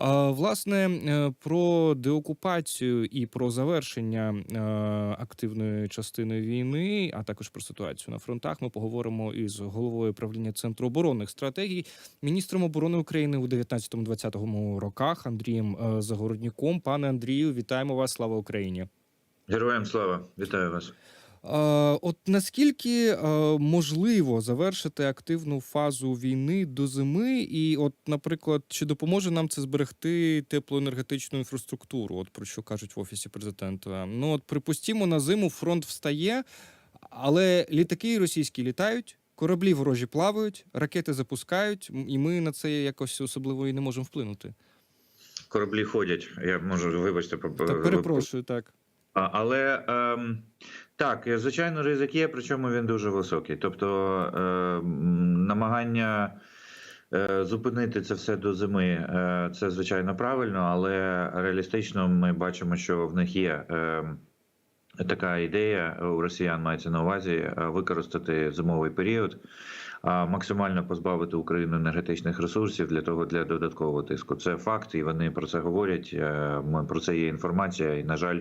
Власне, е, про деокупацію і про завершення е, активної частини війни, а також про ситуацію на фронтах, ми поговоримо із головою правління Центру оборонних стратегій, міністром оборони України у 19-20 роках Андрієм е, Загороднюком. Пане Андрію, вітаємо вас! Слава Україні! Героям слава, вітаю вас. Е, От наскільки е, можливо завершити активну фазу війни до зими, і, от, наприклад, чи допоможе нам це зберегти теплоенергетичну інфраструктуру, от про що кажуть в офісі президента? Ну от припустімо, на зиму фронт встає, але літаки російські літають. Кораблі ворожі плавають, ракети запускають, і ми на це якось особливо і не можемо вплинути. Кораблі ходять. Я можу, вибачте, Та перепрошую, так. Але ем, так, е, звичайно, ризик є, причому він дуже високий. Тобто ем, намагання е, зупинити це все до зими, е, це звичайно правильно, але реалістично ми бачимо, що в них є. ем, Така ідея у росіян мається на увазі е, використати зимовий період, максимально позбавити Україну енергетичних ресурсів для того для додаткового тиску. Це факт, і вони про це говорять. е, про це є інформація, і на жаль,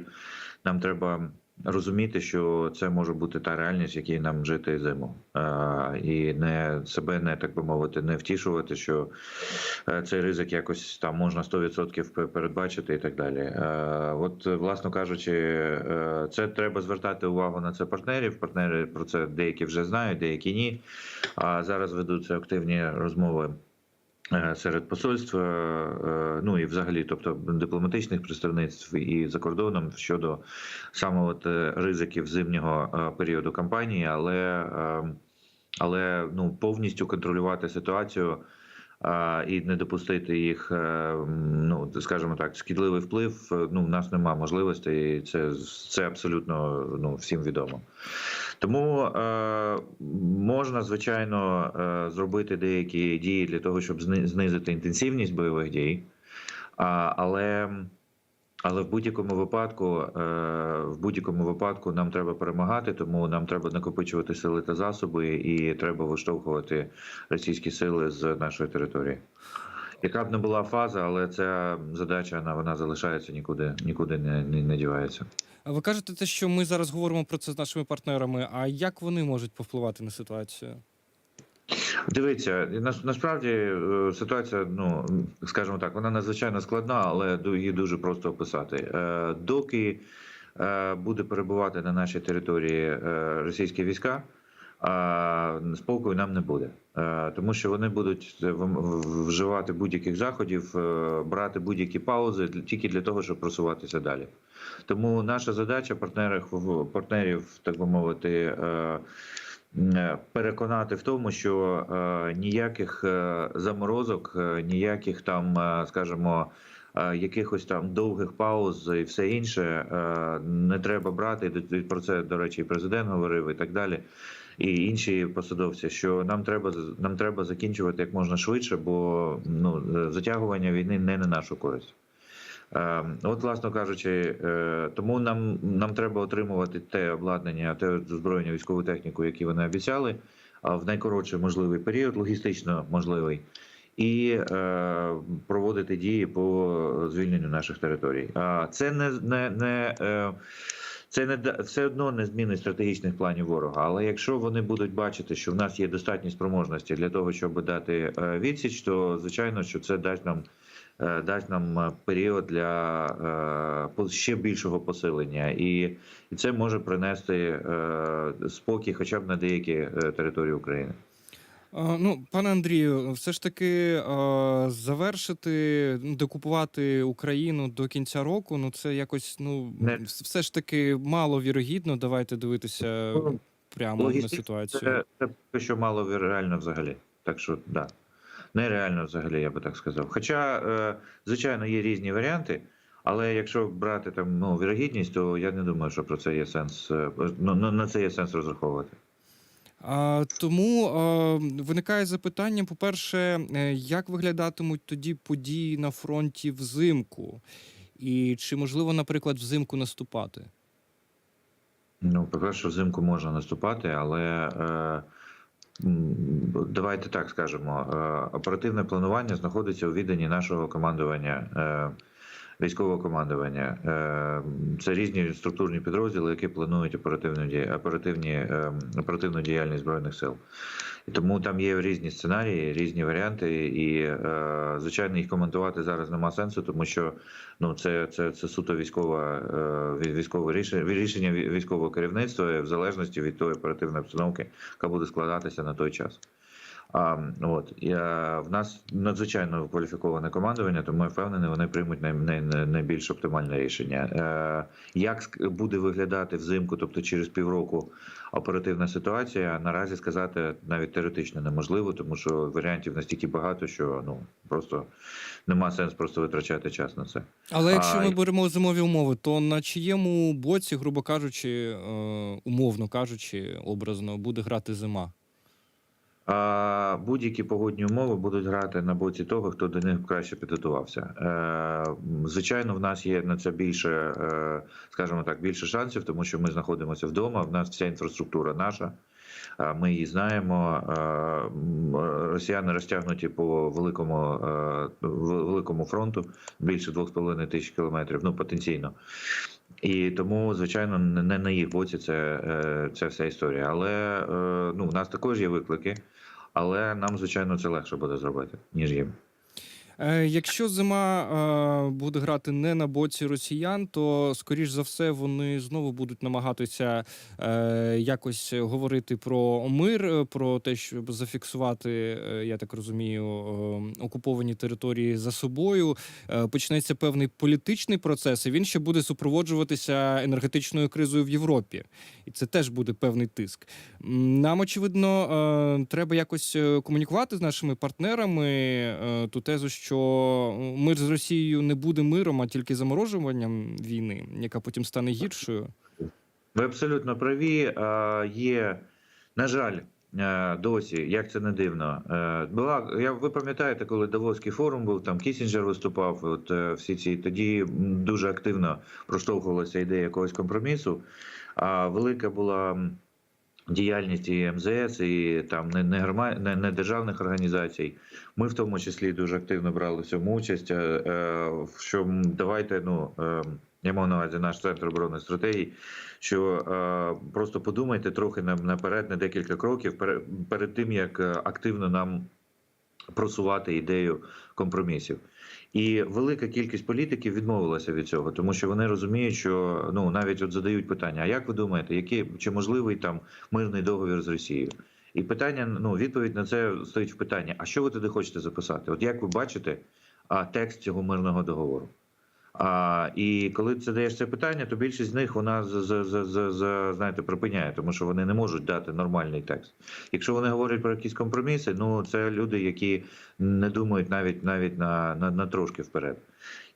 нам треба розуміти, що це може бути та реальність, в якій нам жити зиму, і не себе не так би мовити, не втішувати, що е, цей ризик якось там можна 100% передбачити і так далі. От, власно кажучи, е, це треба звертати увагу на це партнерів. Партнери про це деякі вже знають, деякі ні. А зараз ведуться активні розмови. Е, Серед посольств, е, ну і взагалі, тобто дипломатичних представництв і за кордоном щодо саме от е, ризиків зимнього періоду кампанії, але, але ну повністю контролювати ситуацію і не допустити їх, ну скажімо так, шкідливий вплив. Ну, в нас немає можливостей, і це, це абсолютно ну, всім відомо. Тому е, можна, звичайно, е, зробити деякі дії для того, щоб знизити інтенсивність бойових дій, а, але. Але в будь-якому випадку, е, в будь-якому випадку нам треба перемагати, тому нам треба накопичувати сили та засоби, і треба виштовхувати російські сили з нашої території. Яка б не була фаза, але ця задача вона, вона залишається нікуди, нікуди не, не, не дівається. Ви кажете, те, що ми зараз говоримо про це з нашими партнерами. А як вони можуть повпливати на ситуацію? Дивіться, на, насправді е, ситуація, ну скажімо так, вона надзвичайно складна, але її дуже просто описати. Е, Доки е, буде перебувати на нашій території російські війська, спокою нам не буде, тому що вони будуть вживати будь-яких заходів, е, брати будь-які паузи тільки для того, щоб просуватися далі. Тому наша задача партнерів, партнерів так би мовити. е, е, переконати в тому, що ніяких заморозок, ніяких там, е, скажімо, якихось там довгих пауз і все інше не треба брати. Про це, до речі, і президент говорив і так далі. І інші посадовці, що нам треба нам треба закінчувати як можна швидше, бо ну затягування війни не на нашу користь. Е, От, власно кажучи, е, тому нам, нам треба отримувати те обладнання, те озброєння військову техніку, які вони обіцяли, в найкоротший можливий період, логістично можливий, і е, проводити дії по звільненню наших територій. А це не, не, не е, це не все одно не змінить стратегічних планів ворога. Але якщо вони будуть бачити, що в нас є достатні спроможності для того, щоб дати е, відсіч, то звичайно, що це дасть нам е, дасть нам е, період для ще більшого посилення, і, це може принести спокій, хоча б на деякі території України. А, Ну, пане Андрію, все ж таки завершити, ну, декупувати Україну до кінця року. Ну це якось ну Не. все ж таки мало вірогідно. Давайте дивитися Ну, прямо на ситуацію. Це, це що мало реально взагалі. Так що да. Нереально взагалі, я би так сказав. Хоча, е, звичайно, є різні варіанти, але якщо брати там ну, вірогідність, то я не думаю, що про це є сенс. е, Ну, на це є сенс розраховувати. Тому виникає запитання: по-перше, е, як виглядатимуть тоді події на фронті взимку? І чи можливо, наприклад, взимку наступати? Ну, по-перше, взимку можна наступати, але е, давайте так скажемо, е, оперативне планування знаходиться у відданні нашого командування. е, Військового командування Е, це різні структурні підрозділи, які планують оперативну оперативні е, оперативну діяльність збройних сил. І тому там є різні сценарії, різні варіанти, і е, звичайно їх коментувати зараз нема сенсу, тому що ну це, це, це суто військова е, військове рішення, рішення вій- військового керівництва в залежності від тої оперативної обстановки, яка буде складатися на той час. А, от я, в нас надзвичайно кваліфіковане командування, тому я впевнений, вони приймуть най, най, най- найбільш оптимальне рішення. Е, як буде виглядати взимку, тобто через півроку оперативна ситуація, наразі сказати навіть теоретично неможливо, тому що варіантів настільки багато, що ну просто нема сенсу просто витрачати час на це. Але якщо А, ми беремо зимові умови, то на чиєму боці, грубо кажучи, е, умовно кажучи, образно, буде грати зима? Будь-які погодні умови будуть грати на боці того, хто до них краще підготувався. Е, Звичайно, в нас є на це більше, е, скажімо так, більше шансів, тому що ми знаходимося вдома. В нас вся інфраструктура наша. Ми її знаємо. Е, Росіяни розтягнуті по великому великому фронту більше 2,5 тисяч кілометрів. Ну потенційно. І тому, звичайно, не на їх боці це, це вся історія. Але е, ну, у нас також є виклики, але нам, звичайно, це легше буде зробити, ніж їм. Е, Якщо зима е, буде грати не на боці росіян, то скоріш за все вони знову будуть намагатися е, якось говорити про мир, про те, щоб зафіксувати, я так розумію, окуповані території за собою. Почнеться певний політичний процес, і він ще буде супроводжуватися енергетичною кризою в Європі, і це теж буде певний тиск. Нам очевидно треба якось комунікувати з нашими партнерами ту тезу, що мир з Росією не буде миром, а тільки заморожуванням війни, яка потім стане гіршою. Ви абсолютно праві. Є, на жаль, досі, як це не дивно. Була я ви пам'ятаєте, коли Давоський форум був, там Кісінджер виступав. От е, всі ці тоді дуже активно проштовхувалася ідея якогось компромісу. А велика була діяльність і МЗС, і там не, не, грома- не, не державних організацій. Ми в тому числі дуже активно брали в цьому участь. е, е, Що давайте, ну е, я мав на увазі наш центр оборонної стратегії, що е, просто подумайте трохи на- наперед, на декілька кроків, пере- перед тим як е, активно нам просувати ідею компромісів. І велика кількість політиків відмовилася від цього, тому що вони розуміють, що ну навіть от задають питання: а як ви думаєте, які чи можливий там мирний договір з Росією? І питання, ну відповідь на це стоїть в питанні: а що ви туди хочете записати? От як ви бачите а, текст цього мирного договору? А, і коли ти задаєш це питання, то більшість з них вона з, з, з, з, з, знаєте, припиняє, тому що вони не можуть дати нормальний текст. Якщо вони говорять про якісь компроміси, ну це люди, які не думають навіть навіть на, на, на трошки вперед.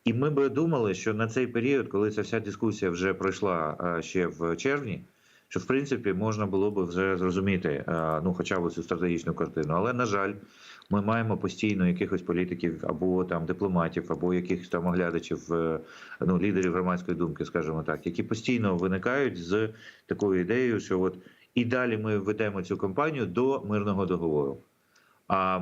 І ми би думали, що на цей період, коли ця вся дискусія вже пройшла ще в червні, що в принципі можна було би вже зрозуміти, ну хоча б цю стратегічну картину. Але на жаль, ми маємо постійно якихось політиків або там дипломатів, або якихось там оглядачів, е, ну лідерів громадської думки, скажімо так, які постійно виникають з такою ідеєю, що от і далі ми ведемо цю кампанію до мирного договору. А,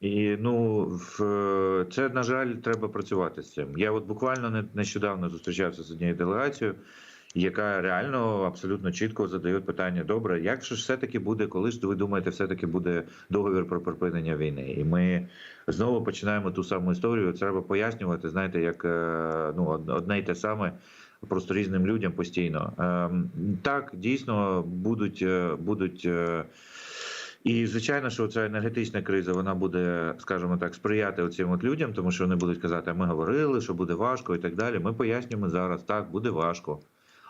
і ну в це на жаль треба працювати з цим. Я от буквально не- нещодавно зустрічався з однією делегацією, яка реально абсолютно чітко задає питання: добре, як ж все-таки буде, коли ж ви думаєте, все-таки буде договір про припинення війни? І ми знову починаємо ту саму історію. Треба пояснювати. Знаєте, як е, ну одне й те саме. Просто різним людям постійно Ем, так дійсно будуть е, будуть е, і звичайно, що ця енергетична криза вона буде, скажімо так, сприяти оцим от людям, тому що вони будуть казати, ми говорили, що буде важко і так далі. Ми пояснюємо зараз, так буде важко.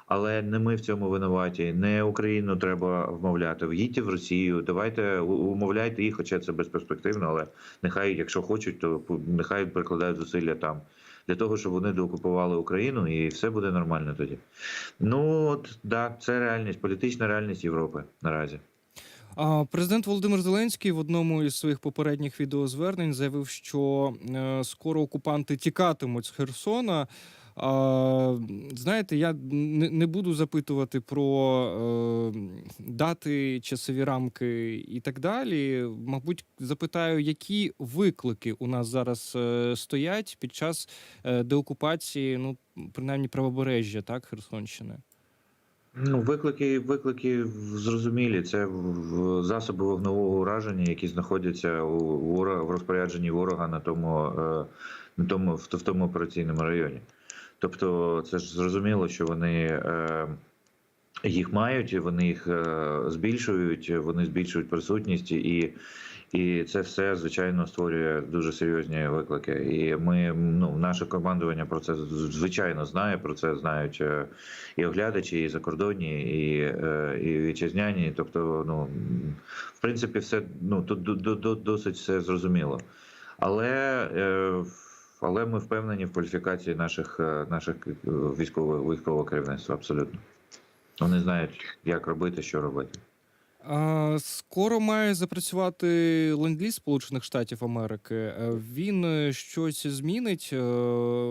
Але не ми в цьому винуваті, не Україну треба вмовляти. В'їдьте в Росію, давайте умовляйте їх, хоча це безперспективно, але нехай, якщо хочуть, то нехай прикладають зусилля там для того, щоб вони доокупували Україну, і все буде нормально тоді. Ну от да, це реальність, політична реальність Європи наразі. Президент Володимир Зеленський в одному із своїх попередніх відеозвернень заявив, що е, скоро окупанти тікатимуть з Херсона. Знаєте, я не, буду запитувати про е, дати, часові рамки і так далі. Мабуть, запитаю, які виклики у нас зараз е, стоять під час е, деокупації, ну, принаймні правобережжя, так, Херсонщини. Ну, виклики, виклики зрозумілі. Це засоби вогневого ураження, які знаходяться у вора- в розпорядженні ворога на тому, на тому в тому операційному районі. Тобто, це ж зрозуміло, що вони е, їх мають, вони їх е, збільшують, вони збільшують присутність і. І це все звичайно створює дуже серйозні виклики. І ми ну наше командування про це звичайно знає. Про це знають е, і оглядачі, і закордонні, і, і вітчизняні. Тобто, ну в принципі, все ну тут до- до- до- досить все зрозуміло. Але, але ми впевнені в кваліфікації наших е, наших е, військового військового керівництва. Абсолютно вони знають, як робити, що робити. Скоро має запрацювати ленд-ліз Сполучених Штатів Америки. Е, Він е, щось змінить е,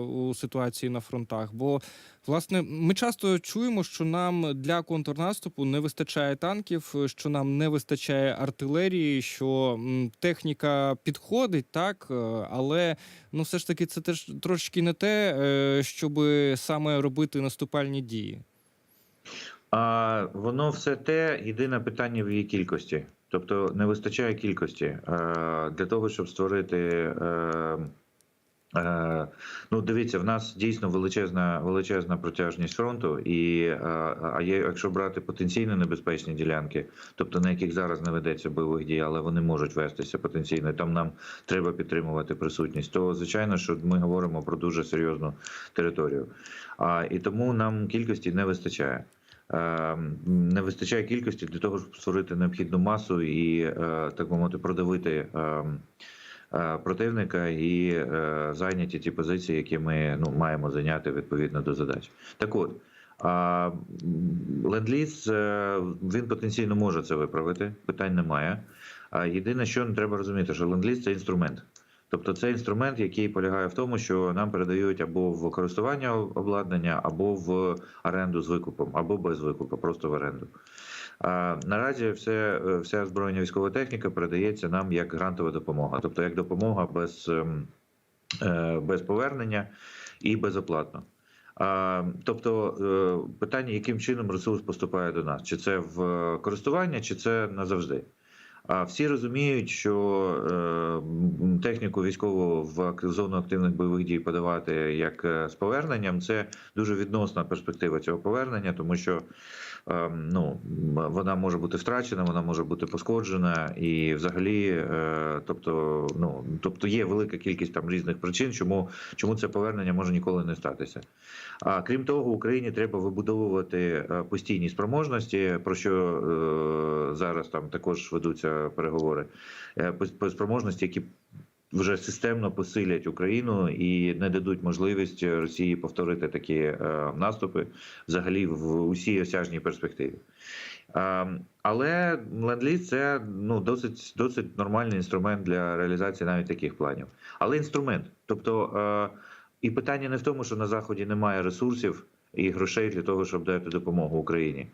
у ситуації на фронтах. Бо, власне, ми часто чуємо, що нам для контрнаступу не вистачає танків, що нам не вистачає артилерії, що техніка підходить, так, але ну, все ж таки, це теж трошки не те, щоб саме робити наступальні дії. А воно все те єдине питання в її кількості. Тобто не вистачає кількості е, для того, щоб створити. Е, е, ну, дивіться, в нас дійсно величезна величезна протяжність фронту, і а є, якщо брати потенційно небезпечні ділянки, тобто на яких зараз не ведеться бойових дій, але вони можуть вестися потенційно, і там нам треба підтримувати присутність, то звичайно, що ми говоримо про дуже серйозну територію. А і тому нам кількості не вистачає. Е, Не вистачає кількості для того, щоб створити необхідну масу і е, так би мовити, продавити е, противника і зайняті ті позиції, які ми ну маємо зайняти відповідно до задач. Так от. Ленд-ліз він потенційно може це виправити, питань немає. А єдине, що треба розуміти, що ленд-ліз – це інструмент. Тобто це інструмент, який полягає в тому, що нам передають або в користування обладнання, або в оренду з викупом, або без викупу, просто в оренду. А наразі все, вся збройна військова техніка передається нам як грантова допомога, тобто як допомога без, ем, е, без повернення і безоплатно. Тобто е, питання, яким чином ресурс поступає до нас, чи це в користування, чи це назавжди. А всі розуміють, що е, техніку військову в зону активних бойових дій подавати як е, з поверненням це дуже відносна перспектива цього повернення, тому що е, ну, вона може бути втрачена, вона може бути пошкоджена, і взагалі, е, тобто, ну тобто є велика кількість там різних причин, чому, чому це повернення може ніколи не статися. А крім того, Україні треба вибудовувати постійні спроможності, про що зараз там також ведуться переговори. Е, по спроможності, які вже системно посилять Україну і не дадуть можливість Росії повторити такі е, наступи взагалі в усій осяжній перспективі. Е, Але ленд-ліз – це ну досить досить нормальний інструмент для реалізації навіть таких планів. Але інструмент, тобто. і питання не в тому, що на заході немає ресурсів і грошей для того, щоб дати допомогу Україні.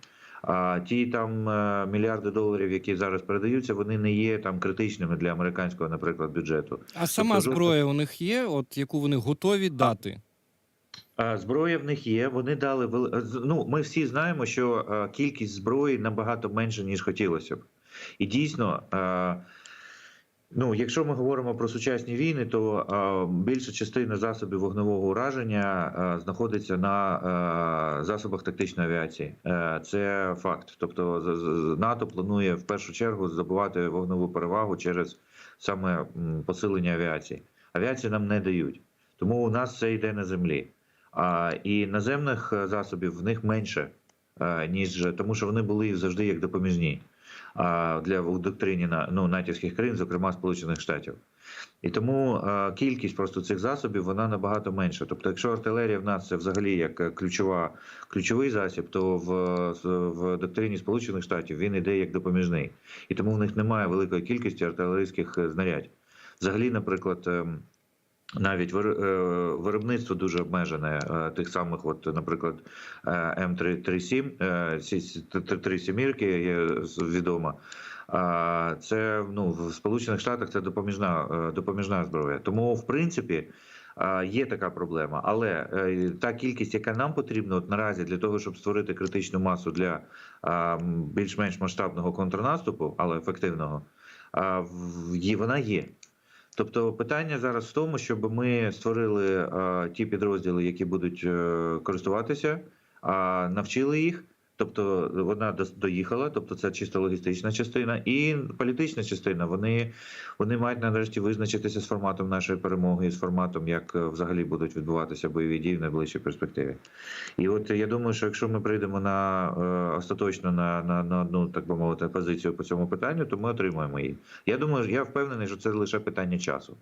А ті там е, мільярди доларів, які зараз передаються, вони не є там критичними для американського, наприклад, бюджету. А сама тобто, зброя у них є, от яку вони готові дати. А, Зброя в них є. Вони дали ну, Ми всі знаємо, що е, кількість зброї набагато менша ніж хотілося б. І дійсно, е, ну, якщо ми говоримо про сучасні війни, то е, більша частина засобів вогневого ураження е, знаходиться на е, засобах тактичної авіації. Е, Це факт. Тобто, з- з- НАТО планує в першу чергу здобувати вогневу перевагу через саме посилення авіації. Авіацію нам не дають, тому у нас це йде на землі. А, і наземних е, засобів в них менше, е, ніж тому, що вони були завжди як допоміжні а, для в доктрині ну, натівських країн, зокрема Сполучених Штатів. І тому кількість просто цих засобів вона набагато менша. Тобто, якщо артилерія в нас це взагалі як е, ключова, ключовий засіб, то в, в доктрині Сполучених Штатів він іде як допоміжний. І тому в них немає великої кількості артилерійських е, знарядь. Взагалі, наприклад. Навіть е, виробництво дуже обмежене е, тих самих, от, наприклад, е, М337, три сімірки є відома. Це ну, в Сполучених Штатах це допоміжна, допоміжна зброя. Тому, в принципі, є така проблема. Але та кількість, яка нам потрібна от наразі для того, щоб створити критичну масу для більш-менш масштабного контрнаступу, але ефективного, вона є. Тобто питання зараз в тому, щоб ми створили ті підрозділи, які будуть е, користуватися, навчили їх. Тобто вона дос- доїхала, тобто це чисто логістична частина, і політична частина. Вони, вони мають нарешті визначитися з форматом нашої перемоги з форматом, як е, взагалі будуть відбуватися бойові дії в найближчій перспективі. І от я думаю, що якщо ми прийдемо на е, остаточно на, на, на одну, так би мовити, позицію по цьому питанню, то ми отримаємо її. Я думаю, я впевнений, що це лише питання часу.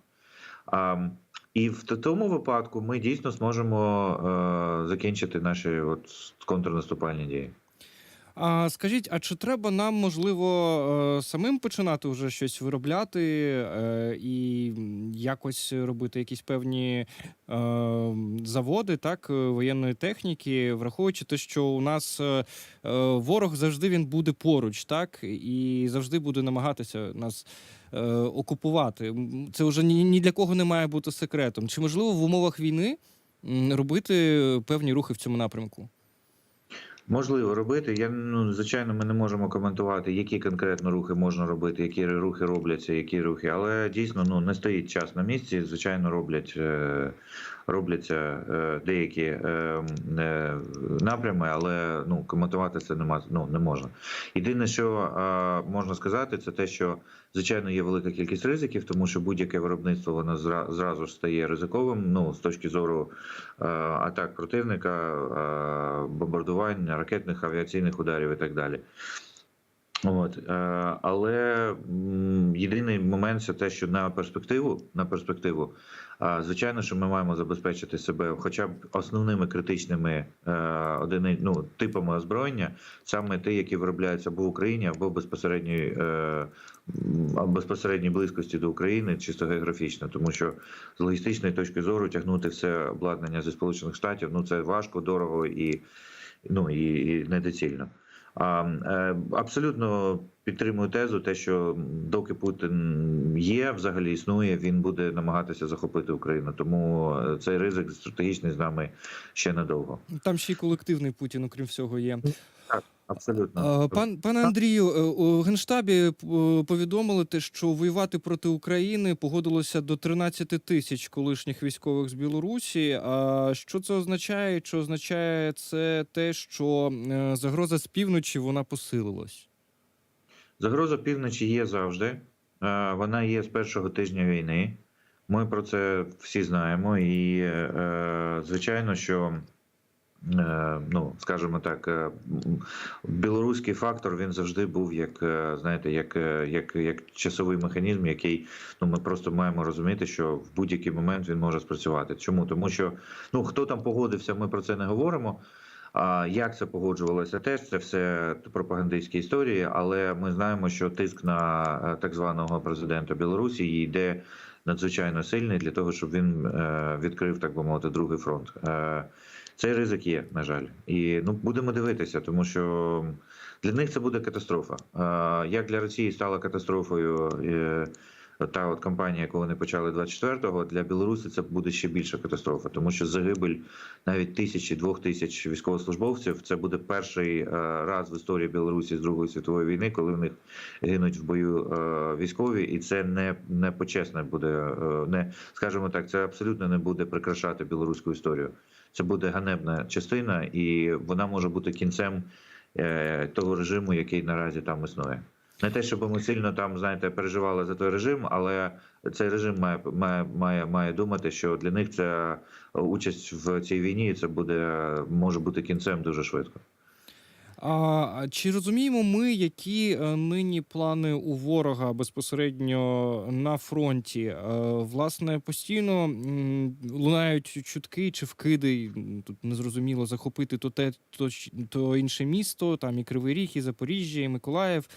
А, і в тому випадку ми дійсно зможемо е, закінчити наші от контрнаступальні дії. А скажіть, а чи треба нам, можливо, е, самим починати вже щось виробляти е, і якось робити якісь певні е, заводи, так, воєнної техніки, враховуючи те, що у нас ворог завжди він буде поруч, так, і завжди буде намагатися нас. Окупувати це вже ні для кого не має бути секретом. Чи можливо в умовах війни робити певні рухи в цьому напрямку? Можливо робити. Я ну звичайно, ми не можемо коментувати, які конкретно рухи можна робити, які рухи робляться, які рухи, але дійсно ну не стоїть час на місці. Звичайно, роблять е, робляться е, деякі е, е, напрями, але ну коментувати це нема ну не можна. Єдине, що можна сказати, це те, що звичайно є велика кількість ризиків, тому що будь-яке виробництво воно зразу ж стає ризиковим. Ну з точки зору атак противника, бомбардувань, ракетних авіаційних ударів і так далі. От, але єдиний момент це те, що на перспективу, на перспективу, звичайно, що ми маємо забезпечити себе хоча б основними критичними е, одини, ну, типами озброєння, саме ті, які виробляються або в Україні, або в безпосередньої, е, безпосередній близькості до України, чисто географічно, тому що з логістичної точки зору тягнути все обладнання зі Сполучених Штатів ну це важко, дорого і, ну, і, і недоцільно. А, е, абсолютно підтримую тезу, те, що доки Путін є, взагалі існує, він буде намагатися захопити Україну. Тому е, цей ризик стратегічний з нами ще надовго. Там ще й колективний Путін, окрім всього, є. Абсолютно Пан пане Андрію, е, у генштабі е, повідомили те, що воювати проти України погодилося до 13 тисяч колишніх військових з Білорусі. А що це означає? Чи означає це те, що е, загроза з півночі вона посилилась? Загроза півночі є завжди. Вона є з першого тижня війни. Ми про це всі знаємо. І, звичайно, що, ну, скажімо так, е, білоруський фактор він завжди був як, е, знаєте, як, е, як, як часовий механізм, який ну, ми просто маємо розуміти, що в будь-який момент він може спрацювати. Чому? Тому що ну, хто там погодився, ми про це не говоримо. А як це погоджувалося, теж це все пропагандистські історії, але ми знаємо, що тиск на е, так званого президента Білорусі йде надзвичайно сильний для того, щоб він е, відкрив, так би мовити, другий фронт. Цей ризик є, на жаль, і ну будемо дивитися, тому що для них це буде катастрофа. Як для Росії стала катастрофою е, та от кампанія, яку вони почали 24-го, для Білорусі це буде ще більша катастрофа, тому що загибель навіть тисячі двох тисяч військовослужбовців. Це буде перший е, раз в історії Білорусі з Другої світової війни, коли в них гинуть в бою е, військові, і це не, не почесне буде, не скажімо так, це абсолютно не буде прикрашати білоруську історію. Це буде ганебна частина, і вона може бути кінцем е, того режиму, який наразі там існує. Не те, щоб ми сильно там, знаєте, переживали за той режим, але цей режим має має, має, має думати, що для них це участь в цій війні це буде може бути кінцем дуже швидко. А чи розуміємо ми, які е, нині плани у ворога безпосередньо на фронті? Е, Власне, постійно лунають чутки чи вкиди, тут незрозуміло захопити то те, то, то інше місто, там і Кривий Ріг, і Запоріжжя, і Миколаїв.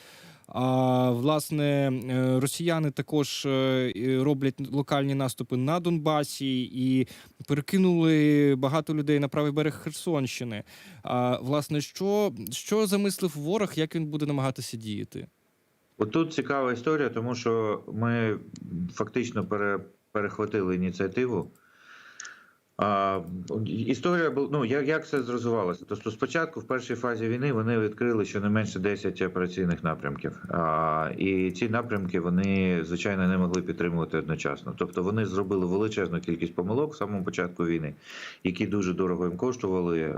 А власне, е, росіяни також е, роблять локальні наступи на Донбасі і перекинули багато людей на правий берег Херсонщини. А власне, що, що замислив ворог, як він буде намагатися діяти? Отут цікава історія, тому що ми фактично пере, перехватили ініціативу. А, історія була, ну, як, як це зрозвивалося? Тобто спочатку, в першій фазі війни, вони відкрили щонайменше 10 операційних напрямків. А, і ці напрямки вони, звичайно, не могли підтримувати одночасно. Тобто вони зробили величезну кількість помилок в самому початку війни, які дуже дорого їм коштували. Е,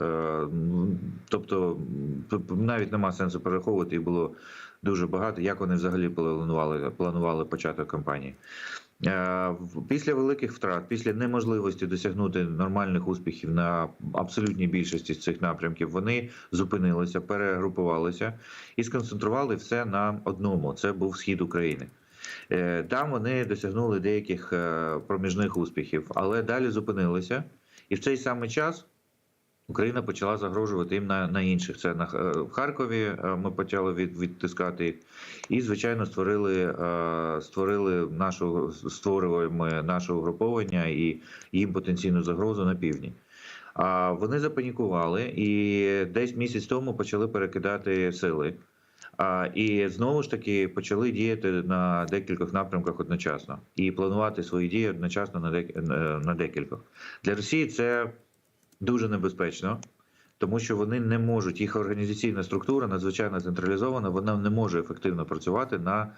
ну, тобто, навіть нема сенсу перераховувати, їх було дуже багато, як вони взагалі планували, планували початок кампанії. Е, Після великих втрат, після неможливості досягнути нормальних успіхів на абсолютній більшості з цих напрямків, вони зупинилися, перегрупувалися і сконцентрували все на одному: це був схід України. Е, Там вони досягнули деяких е, проміжних успіхів, але далі зупинилися. І в цей самий час Україна почала загрожувати їм на, на інших. Це на е, в Харкові е, ми почали від, відтискати їх. І, звичайно, створили, е, створили нашу створюємо наше угруповання і їм потенційну загрозу на півдні. А вони запанікували і десь місяць тому почали перекидати сили. А, і знову ж таки почали діяти на декількох напрямках одночасно і планувати свої дії одночасно на декількох. Для Росії це дуже небезпечно, тому що вони не можуть, їх організаційна структура надзвичайно централізована, вона не може ефективно працювати на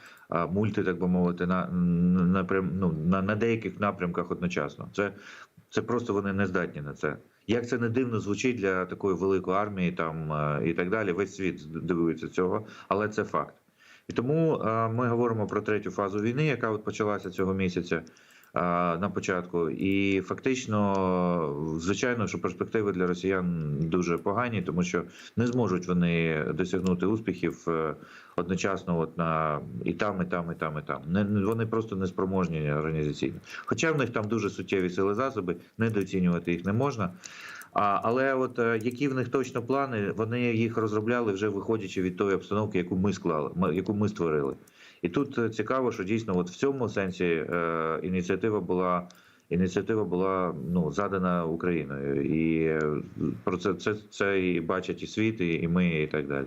мульти, так би мовити, на, на, ну, на, на деяких напрямках одночасно. Це, це просто вони не здатні на це. Як це не дивно звучить для такої великої армії там і так далі, весь світ дивується цього, але це факт. І тому ми говоримо про третю фазу війни, яка от почалася цього місяця на початку. І фактично, звичайно, що перспективи для росіян дуже погані, тому що не зможуть вони досягнути успіхів е, одночасно, от на і там, і там, і там, і там. Не вони просто не спроможні організаційно. Хоча в них там дуже суттєві сили засоби, недооцінювати їх не можна. А, але от е, які в них точно плани, вони їх розробляли вже виходячи від тої обстановки, яку ми склали, яку ми створили. І тут е, цікаво, що дійсно, от в цьому сенсі е, ініціатива була. Ініціатива була ну задана Україною, і е, про це це, це і бачать і світ, і, і ми, і так далі.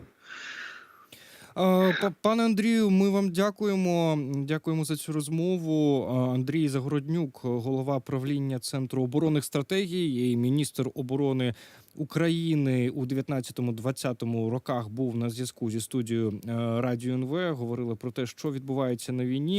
Пане Андрію, ми вам дякуємо. Дякуємо за цю розмову. Андрій Загороднюк, голова правління Центру оборонних стратегій і міністр оборони України у 19-20 роках був на зв'язку зі студією е, Радіо НВ. Говорили про те, що відбувається на війні.